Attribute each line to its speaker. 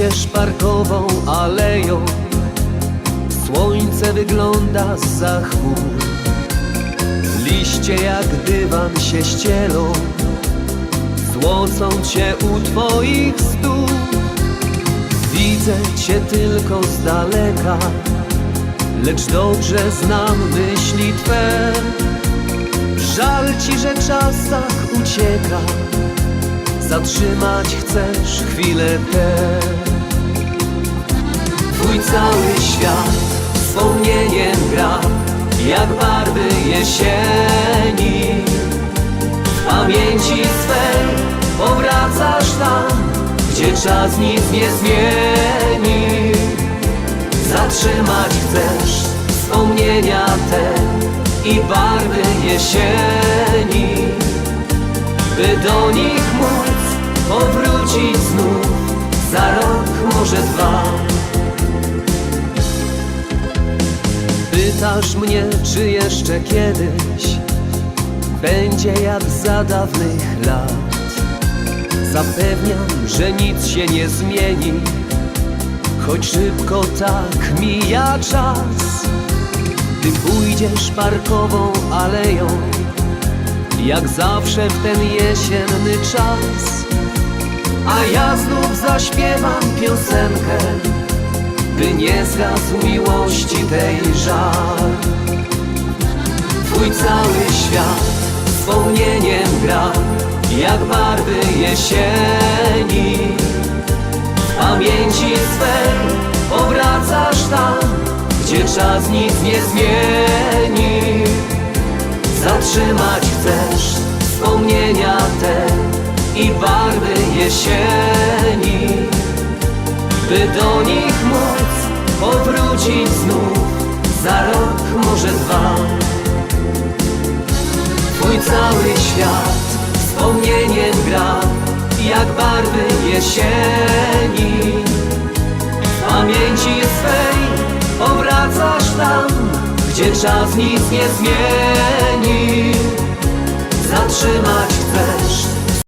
Speaker 1: Idziesz parkową aleją. Słońce wygląda za chmur Liście jak dywan się ścielą. Złocą cię u twoich stóp. Widzę cię tylko z daleka Lecz dobrze znam myśli Twe. Żal ci, że czas tak ucieka. Zatrzymać chcesz chwilę tę Twój cały świat wspomnieniem gra Jak barwy jesieni. W pamięci swej powracasz tam Gdzie czas nic nie zmieni. Zatrzymać chcesz wspomnienia te I barwy jesieni. By do nich móc powrócić znów za rok, może dwa. Pytasz mnie, czy jeszcze kiedyś będzie jak za dawnych lat. Zapewniam, że nic się nie zmieni, choć szybko tak mija czas. Ty pójdziesz parkową aleją jak zawsze w ten jesienny czas A ja znów zaśpiewam piosenkę Zgasł miłości tej żal. Twój cały świat wspomnieniem gra Jak barwy jesieni. Pamięci swej powracasz tam Gdzie czas nic nie zmieni. Zatrzymać chcesz wspomnienia te i barwy jesieni By do nich powrócić znów. Za rok, może dwa. Twój cały świat wspomnieniem gra jak barwy jesieni. W pamięci swej powracasz tam gdzie czas nic nie zmieni. Zatrzymać chcesz